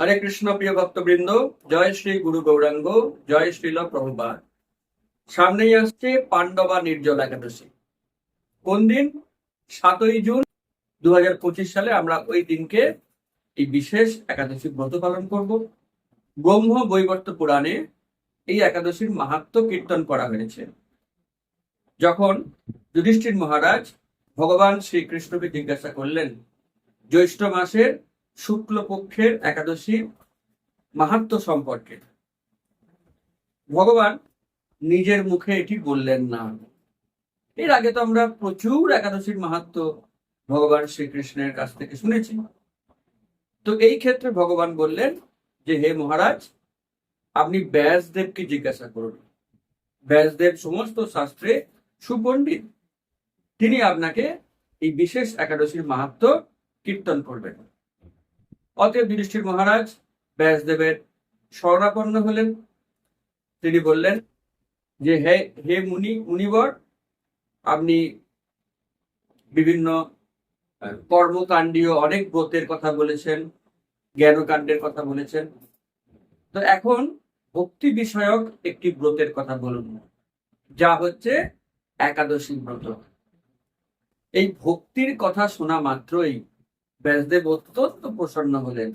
হরে কৃষ্ণ প্রিয় ভক্তবৃন্দ, জয় শ্রী গুরু গৌরাঙ্গ, জয় শ্রীল প্রভুপাদ। সামনেই আসছে পাণ্ডবা নির্জল একাদশী। কোন দিন? সাতই জুন দুই হাজার পঁচিশ সালে আমরা ওই দিনকে এই বিশেষ একাদশী ব্রত পালন করব। ব্রহ্ম বৈবর্ত পুরাণে এই একাদশীর মাহাত্ম কীর্তন করা হয়েছে। যখন যুধিষ্ঠির মহারাজ ভগবান শ্রীকৃষ্ণকে জিজ্ঞাসা করলেন, জ্যৈষ্ঠ মাসের শুক্লপক্ষের একাদশী মাহাত্ম সম্পর্কে। ভগবান নিজের মুখে এটি বললেন না। এর আগে তো আমরা প্রচুর একাদশীর মাহাত্ম ভগবান শ্রীকৃষ্ণের কাছ থেকে শুনেছি। তো এই ক্ষেত্রে ভগবান বললেন যে, হে মহারাজ, আপনি ব্যাসদেবকে জিজ্ঞাসা করুন। ব্যাসদেব সমস্ত শাস্ত্রে সুপণ্ডিত। তিনি আপনাকে এই বিশেষ একাদশীর মাহাত্ম কীর্তন করবেন। অতএব যুধিষ্ঠির মহারাজ ব্যাসদেবের শরণাপন্ন হলেন। তিনি বললেন যে, হে হে মুনি, মুনিবর, আপনি বিভিন্ন কর্মকাণ্ডীয় অনেক ব্রতের কথা বলেছেন, জ্ঞানকাণ্ডের কথা বলেছেন। তো এখন ভক্তি বিষয়ক একটি ব্রতের কথা বলুন। যা হচ্ছে একাদশী ব্রত। এই ভক্তির কথা শোনা মাত্রই ব্যাসদেব অত্যন্ত প্রসন্ন হলেন।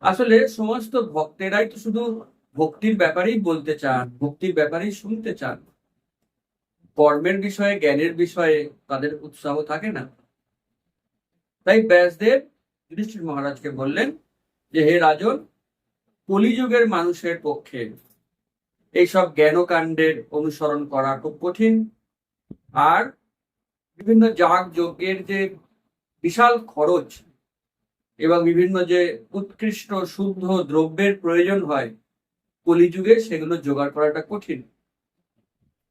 আসলে সমস্ত ভক্তেরাই তো শুধু ভক্তির ব্যাপারেই বলতে চান, ভক্তির ব্যাপারেই শুনতে চান। কর্মের বিষয়ে, জ্ঞানের বিষয়ে তাদের উৎসাহ থাকে না। তাই ব্যাসদেব যুধিষ্ঠির মহারাজকে বললেন যে, হে রাজন, কলিযুগের মানুষের পক্ষে এইসব জ্ঞানকাণ্ডের অনুসরণ করা খুব কঠিন। আর বিভিন্ন যাগ যজ্ঞের যে বিশাল খরচ এবং বিভিন্ন যে উৎকৃষ্ট শুদ্ধ দ্রব্যের প্রয়োজন হয় কলিযুগে সেগুলো জোগাড় করাটা কঠিন।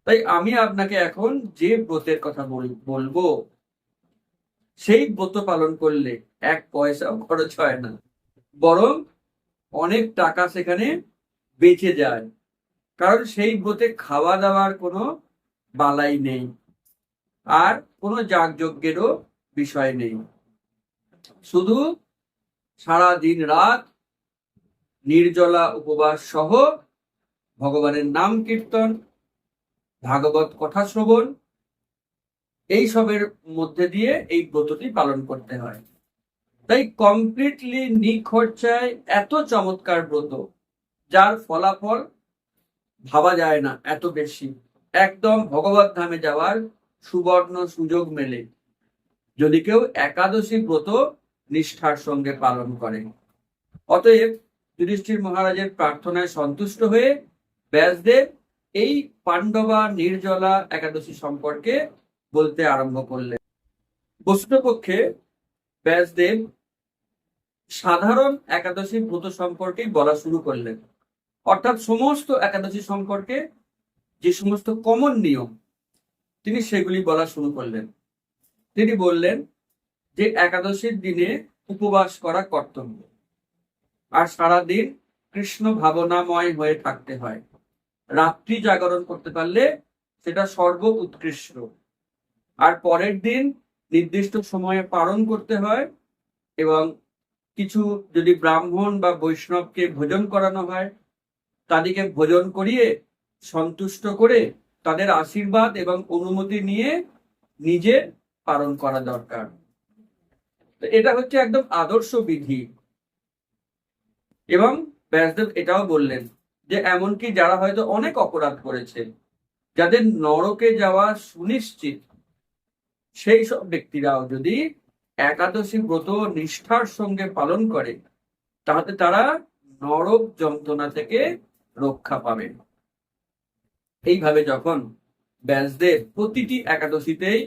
তাই আমি আপনাকে এখন যে ব্রতের কথা বল- বলব, সেই ব্রত পালন করলে এক পয়সাও খরচ হয় না। বরং অনেক টাকা সেখানে বেঁচে যায়। কারণ সেই ব্রতে খাওয়া দাওয়ার কোনো বালাই নেই। আর কোনো যাগযজ্ঞেরও বিষয় নেই। শুধু সারা দিন রাত নির্জলা উপবাস সহ ভগবানের নাম কীর্তন, ভাগবত কথা শ্রবণ, এই সবের মধ্যে দিয়ে এই ব্রতটি পালন করতে হয়। তাই কমপ্লিটলি নিখরচায় এত চমৎকার ব্রত, যার ফলাফল ভাবা যায় না এত বেশি। একদম ভগবত ধামে যাওয়ার সুবর্ণ সুযোগ মেলে। যদি কেউ একাদশী ব্রত নিষ্ঠার সঙ্গে পালন করে। অতএব যুধিষ্ঠির মহারাজের প্রার্থনায় সন্তুষ্ট হয়ে ব্যাসদেব এই পাণ্ডবা নির্জলা একাদশী সম্পর্কে বলতে আরম্ভ করলেন। বস্তুপক্ষে ব্যাসদেব সাধারণ একাদশী ব্রত সম্পর্কেই বলা শুরু করলেন। অর্থাৎ সমস্ত একাদশী সম্পর্কে যে সমস্ত কমন নিয়ম, তিনি সেগুলি বলা শুরু করলেন। তিনি বললেন যে একাদশীর দিনে উপবাস করা কর্তব্য। আর সারাদিন কৃষ্ণ ভাবনাময় হয়ে থাকতে হয়। রাত্রি জাগরণ করতে পারলে সেটা সর্ব উৎকৃষ্ট আর পরের দিন নির্দিষ্ট সময়ে পালন করতে হয় এবং কিছু যদি ব্রাহ্মণ বা বৈষ্ণবকে ভোজন করানো হয়, তাদেরকে ভোজন করিয়ে সন্তুষ্ট করে তাদের আশীর্বাদ এবং অনুমতি নিয়ে নিজে পালন করা দরকার। এটা হচ্ছে একদম আদর্শ বিধি। এবং ব্যাসদেব এটাও বললেন যে, এমনকি যারা হয়তো অনেক অপরাধ করেছে, যাদের নরকে যাওয়া সুনিশ্চিত, সেই সব ব্যক্তিরাও যদি একাদশী ব্রত নিষ্ঠার সঙ্গে পালন করে, তাহলে তারা নরক যন্ত্রণা থেকে রক্ষা পাবে। এইভাবে যখন ব্যাসদেব প্রতিটি একাদশীতেই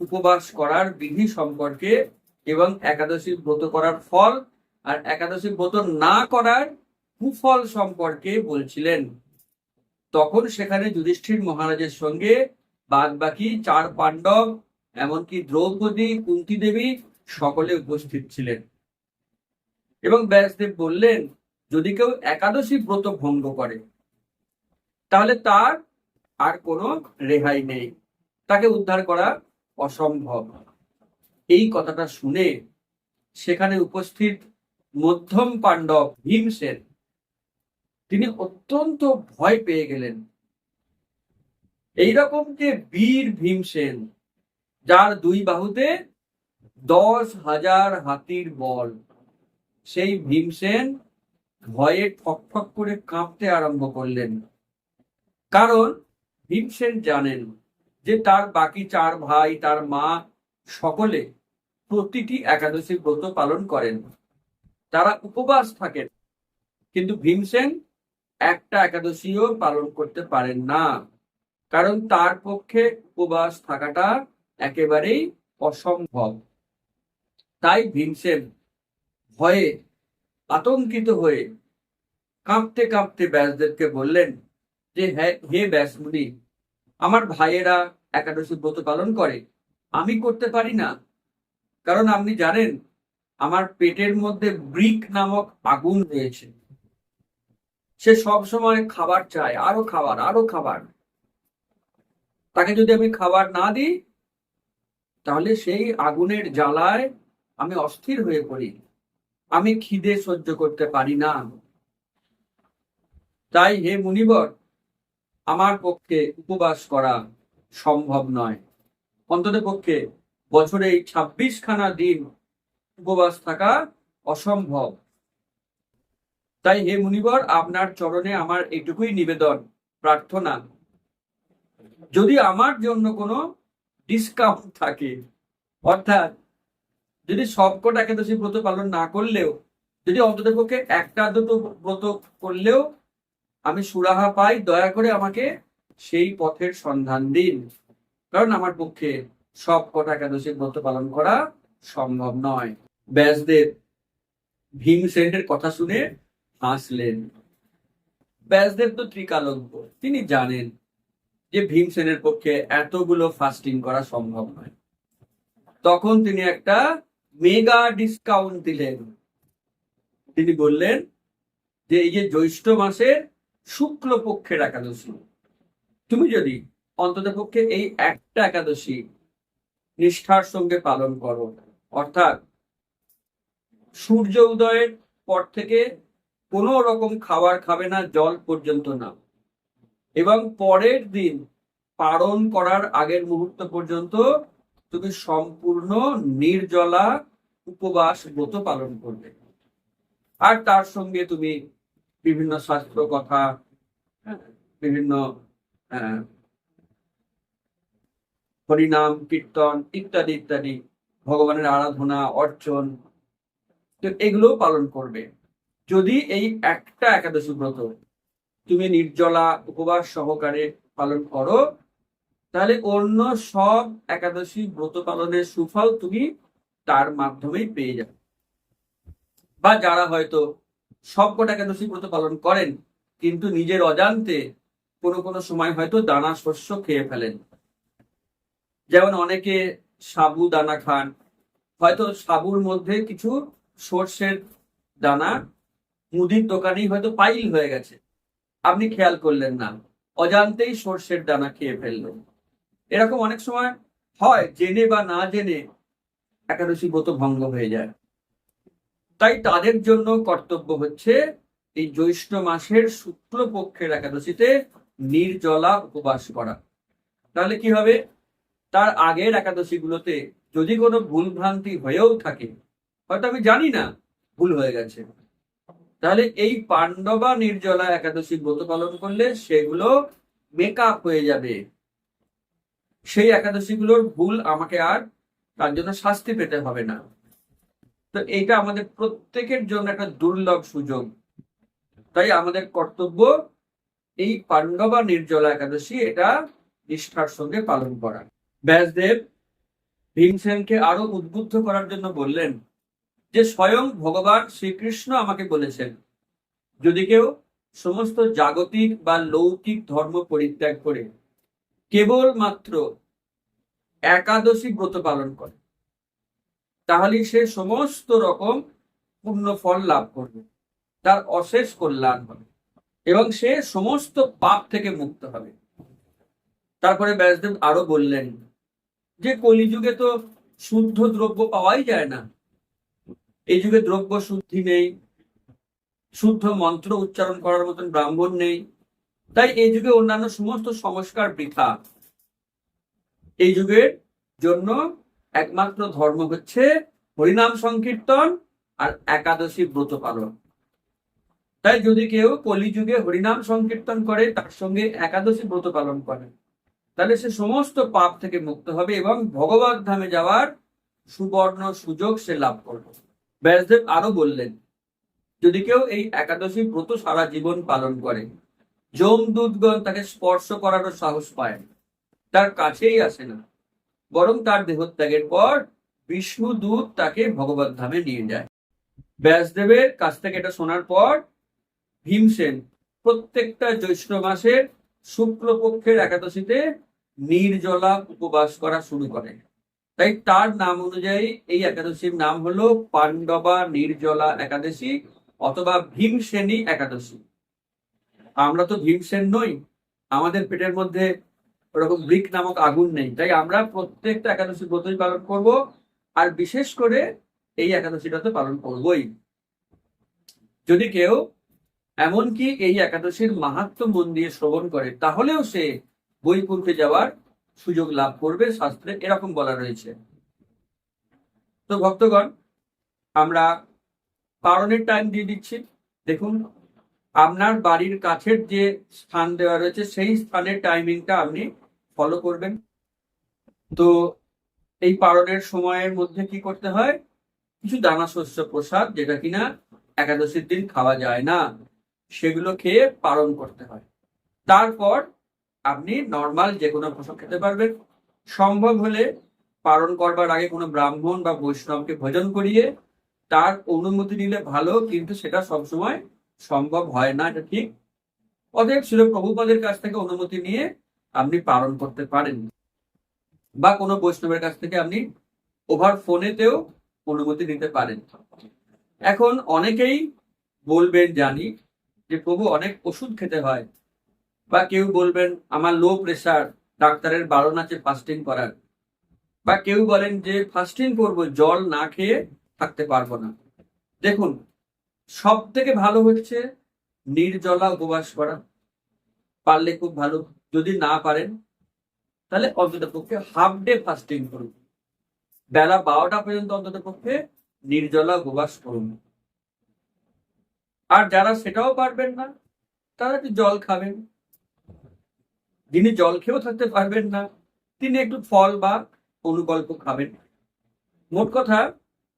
উপবাস করার বিধি সম্পর্কে এবং একাদশী ব্রত করার ফল আর একাদশী ব্রত না করার কুফল সম্পর্কে বলছিলেন। তখন সেখানে যুধিষ্ঠির মহারাজের সঙ্গে বাদ বাকি চার পাণ্ডব এমনকি দ্রৌপদী কুন্তি দেবী সকলে উপস্থিত ছিলেন। এবং ব্যাসদেব বললেন, যদি কেউ একাদশী ব্রত ভঙ্গ করে, তাহলে তার আর কোনো রেহাই নেই। তাকে উদ্ধার করা অসম্ভব। এই কথাটা শুনে সেখানে উপস্থিত মধ্যম পাণ্ডব ভীমসেন তিনি অত্যন্ত ভয় পেয়ে গেলেন। এইরকম যে বীর ভীমসেন যার দুই বাহুতে দশ হাজার হাতির বল। সেই ভীমসেন ভয়ে ঠকঠক করে কাঁপতে আরম্ভ করলেন। কারণ ভীমসেন জানেন যে তার বাকি চার ভাই, তার মা সকলে প্রতিটি একাদশী ব্রত পালন করেন। তারা উপবাস থাকেন, কিন্তু ভীমসেন একটা একাদশীও পালন করতে পারেন না। কারণ তার পক্ষে উপবাস থাকাটা একেবারেই অসম্ভব। তাই ভীমসেন ভয়ে আতঙ্কিত হয়ে কাঁপতে কাঁপতে ব্যাসদেবকে বললেন যে হ্যাঁ হে ব্যাসমুনি আমার ভাইয়েরা একাদশী ব্রত পালন করে, আমি করতে পারি না। কারণ আপনি জানেন, আমার পেটের মধ্যে ব্রিক নামক আগুন রয়েছে। সে সব সময় খাবার চায়, আরও খাবার আরও খাবার। তাকে যদি আমি খাবার না দিই, তাহলে সেই আগুনের জ্বালায় আমি অস্থির হয়ে পড়ি। আমি খিদে সহ্য করতে পারি না। তাই হে মুনিবর, আমার পক্ষে উপবাস করা সম্ভব নয়। অন্তত পক্ষে বছরে এই ছাব্বিশ খানা দিন উপবাস থাকা অসম্ভব। তাই হে মুনিবর, আপনার চরণে আমার এটুকুই নিবেদন, প্রার্থনা। যদি আমার জন্য কোনো ডিসকাউন্ট থাকে, অর্থাৎ যদি সবকটা একাদশী ব্রত পালন না করলেও, যদি অন্তত পক্ষে একটা দুটো ব্রত করলেও, আমি সুরাহা পাই, দয়া করে আমাকে সেই পথের সন্ধান দিন। কারণ আমার পক্ষে সব কটা একাদশী ব্রত পালন করা সম্ভব নয়। ব্যাসদেব ভীমসেনের কথা শুনে হাসলেন। ব্যাসদেব তো ত্রিকালজ্ঞ, তিনি জানেন যে ভীমসেনের পক্ষে এতগুলো ফাস্টিং করা সম্ভব নয়। তখন তিনি একটা মেগা ডিসকাউন্ট দিলেন। তিনি বললেন যে এই যে জ্যৈষ্ঠ মাসের শুক্ল পক্ষের একাদশী তুমি যদি অন্তত পক্ষে এই একটা একাদশী নিষ্ঠার সঙ্গে পালন করো অর্থাৎ সূর্য উদয়ের পর থেকে কোনো রকম খাবার খাবে না জল পর্যন্ত না। এবং পরের দিন পালন করার আগের মুহূর্ত পর্যন্ত তুমি সম্পূর্ণ নির্জলা উপবাস ব্রত পালন করবে। আর তার সঙ্গে তুমি বিভিন্ন শাস্ত্র কথা হ্যাঁ, বিভিন্ন হরিনাম, কীর্তন ইত্যাদি ইত্যাদি, ভগবানের আরাধনা, অর্চন, তো এগুলো পালন করবে। যদি এই একটা একাদশী ব্রত তুমি নির্জলা উপবাস সহকারে পালন করো, তাহলে অন্য সব একাদশী ব্রত পালনের সুফল তুমি তার মাধ্যমেই পেয়ে যাবে। বা যারা হয়তো সবকটা একাদশী ব্রত পালন করেন, কিন্তু নিজের অজান্তে কোনো কোনো সময় হয়তো দানা শস্য খেয়ে ফেলেন। যেমন অনেকে সাবু দানা খান, হয়তো সাবুর মধ্যে কিছু সর্ষের দানা, মুদির দোকানেই হয়তো পাইল হয়ে গেছে। আপনি খেয়াল করলেন না, অজান্তেই সর্ষের দানা খেয়ে ফেললেন এরকম অনেক সময় হয়, জেনে বা না জেনে একাদশী ব্রত ভঙ্গ হয়ে যায়। তাই তাদের জন্য কর্তব্য হচ্ছে, এই জ্যৈষ্ঠ মাসের শুক্লপক্ষের একাদশীতে নির্জলা উপবাস করা। তাহলে কি হবে? তার আগের একাদশী গুলোতে যদি কোনো ভুল ভ্রান্তি হয়েও থাকে, হয়তো আমি জানি না, ভুল হয়ে গেছে। তাহলে এই পাণ্ডবা নির্জলা একাদশী ব্রত পালন করলে সেগুলো মেকআপ হয়ে যাবে। সেই একাদশীগুলোর ভুল আমাকে আর তার জন্য শাস্তি পেতে হবে না। তো এইটা আমাদের প্রত্যেকের জন্য একটা দুর্লভ সুযোগ। তাই আমাদের কর্তব্য এই পাণ্ডবা নির্জলা একাদশী এটা নিষ্ঠার সঙ্গে পালন করা। ব্যাসদেব ভীমসেনকে আরও উদ্বুদ্ধ করার জন্য বললেন যে, স্বয়ং ভগবান শ্রীকৃষ্ণ আমাকে বলেছেন, যদি কেউ সমস্ত জাগতিক বা লৌকিক ধর্ম পরিত্যাগ করে কেবল মাত্র একাদশী ব্রত পালন করে, তাহলে সে সমস্ত রকম পূর্ণ ফল লাভ করবে, তার অশেষ কল্যাণ হবে। এবং সে সমস্ত পাপ থেকে মুক্ত হবে। তারপরে ব্যাসদেব আরও বললেন যে, কলিযুগে তো শুদ্ধ দ্রব্য পাওয়াই যায় না। এই যুগে দ্রব্য শুদ্ধি নেই, শুদ্ধ মন্ত্র উচ্চারণ করার মতন ব্রাহ্মণ নেই। তাই এই যুগে অন্যান্য সমস্ত সংস্কার বৃথা। এই যুগের জন্য একমাত্র ধর্ম হচ্ছে হরিনাম সংকীর্তন আর একাদশী ব্রত পালন তাই যদি কেউ কলিযুগে হরিনাম সংকীর্তন করে, তার সঙ্গে একাদশী ব্রত পালন করে, তাহলে সে সমস্ত পাপ থেকে মুক্ত হবে এবং ভগবত ধামে যাওয়ার সুবর্ণ সুযোগ সে লাভ করবে ব্যাসদেব আরও বললেন, যদি কেউ এই একাদশী ব্রত সারা জীবন পালন করে, যম দূতগণ তাকে স্পর্শ করারও সাহস পায়। তার কাছেই আসে না, বরং তার দেহত্যাগের পর বিষ্ণু দূত তাকে ভগবত ধামে নিয়ে যায় ব্যাসদেবের কাছ থেকে এটা শোনার পর ভীমসেন প্রত্যেকটা জ্যৈষ্ঠ মাসের শুক্লপক্ষের একাদশীতে নির্জলা উপবাস করা শুরু করে। তাই তার নাম অনুযায়ী এই একাদশীর নাম হলো পাণ্ডবা নির্জলা একাদশী অথবা ভীমসেনী একাদশী। আমরা তো ভীমসেন নই, আমাদের পেটের মধ্যে ওরকম ব্রিক নামক আগুন নেই। তাই আমরা প্রত্যেকটা একাদশী ব্রতই পালন করব আর বিশেষ করে এই একাদশীটা তো পালন করবই। যদি কেউ এমনকি এই একাদশীর মাহাত্ম মন দিয়ে শ্রবণ করে, তাহলেও সে বৈকুণ্ঠে যাওয়ার সুযোগ লাভ করবে শাস্ত্রে, এরকম বলা রয়েছে। তো ভক্তগণ, আমরা পালনের টাইম দিয়ে দিচ্ছি। দেখুন, আপনার বাড়ির কাছের যে স্থান দেওয়া রয়েছে, সেই স্থানের টাইমিংটা আপনি ফলো করবেন। তো এই পালনের সময়ের মধ্যে কি করতে হয়? কিছু দানা শস্য প্রসাদ, যেটা কিনা একাদশীর দিন খাওয়া যায় না। সেগুলো খেয়ে পালন করতে হয়। তারপর আপনি নর্মাল যে কোনো প্রসাদ খেতে পারবেন। সম্ভব হলে পালন করবার আগে কোনো ব্রাহ্মণ বা বৈষ্ণবকে ভোজন করিয়ে তার অনুমতি নিলে ভালো, কিন্তু সেটা সবসময় সম্ভব হয় না, এটা ঠিক। অতএব ছিল প্রভুপাদের কাছ থেকে অনুমতি নিয়ে আপনি পালন করতে পারেন। বা কোনো বৈষ্ণবের কাছ থেকে আপনি ওভার ফোনেতেও অনুমতি নিতে পারেন। এখন অনেকেই বলবেন জানি যে প্রভু অনেক ওষুধ খেতে হয়। বা কেউ বলবেন, আমার লো প্রেশার ডাক্তারের বারণ আছে ফাস্টিং করার। বা কেউ বলেন যে ফাস্টিং করব, জল না খেয়ে থাকতে পারব না। দেখুন সব থেকে ভালো হচ্ছে নির্জলা উপবাস করা। পারলে খুব ভালো, যদি না পারেন, তাহলে অন্তত পক্ষে হাফ ডে ফাস্টিং করুন। বেলা বারোটা পর্যন্ত অন্তত পক্ষে নির্জলা উপবাস করুন। আর যারা সেটাও পারবেন না, তারা একটু জল খাবেন। যিনি জল খেয়েও থাকতে পারবেন না, তিনি একটু ফল বা অনুকল্প খাবেন। মোট কথা,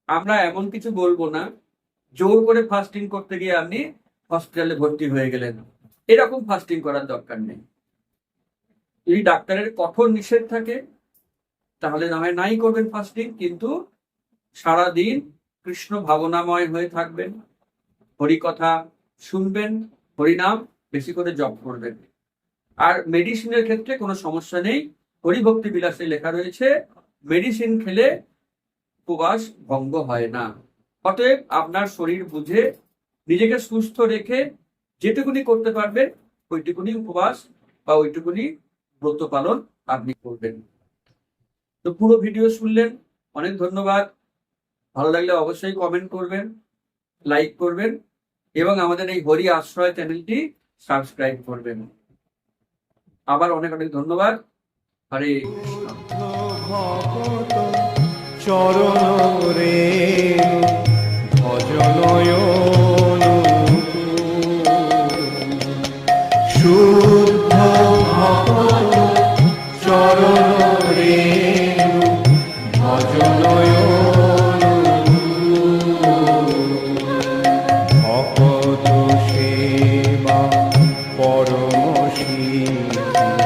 আমরা এমন কিছু বলব না, জোর করে ফাস্টিং করতে গিয়ে আপনি হসপিটালে ভর্তি হয়ে গেলেন। এরকম ফাস্টিং করার দরকার নেই। যদি ডাক্তারের কঠোর নিষেধ থাকে, তাহলে না হয় নাই করবেন ফাস্টিং কিন্তু সারা দিন কৃষ্ণ ভাবনাময় হয়ে থাকবেন। হরি কথা শুনবেন, হরিনাম বেশি করে জপ করবেন। আর মেডিসিনের ক্ষেত্রে কোনো সমস্যা নেই। হরিভক্তি বিলাসে লেখা রয়েছে মেডিসিন খেলে উপবাস ভঙ্গ হয় না। অতএব আপনার শরীর বুঝে নিজেকে সুস্থ রেখে যেটুকুনি করতে পারবেন, ওইটুকুনি উপবাস বা ওইটুকুনি ব্রত পালন আপনি করবেন। তো পুরো ভিডিও শুনলেন, অনেক ধন্যবাদ। ভালো লাগলে অবশ্যই কমেন্ট করবেন লাইক করবেন। এবং আমাদের এই হরি আশ্রয় চ্যানেলটি সাবস্ক্রাইব করবেন। আবার অনেক অনেক ধন্যবাদ। হরে চরণ রে ভজনয়ন 아!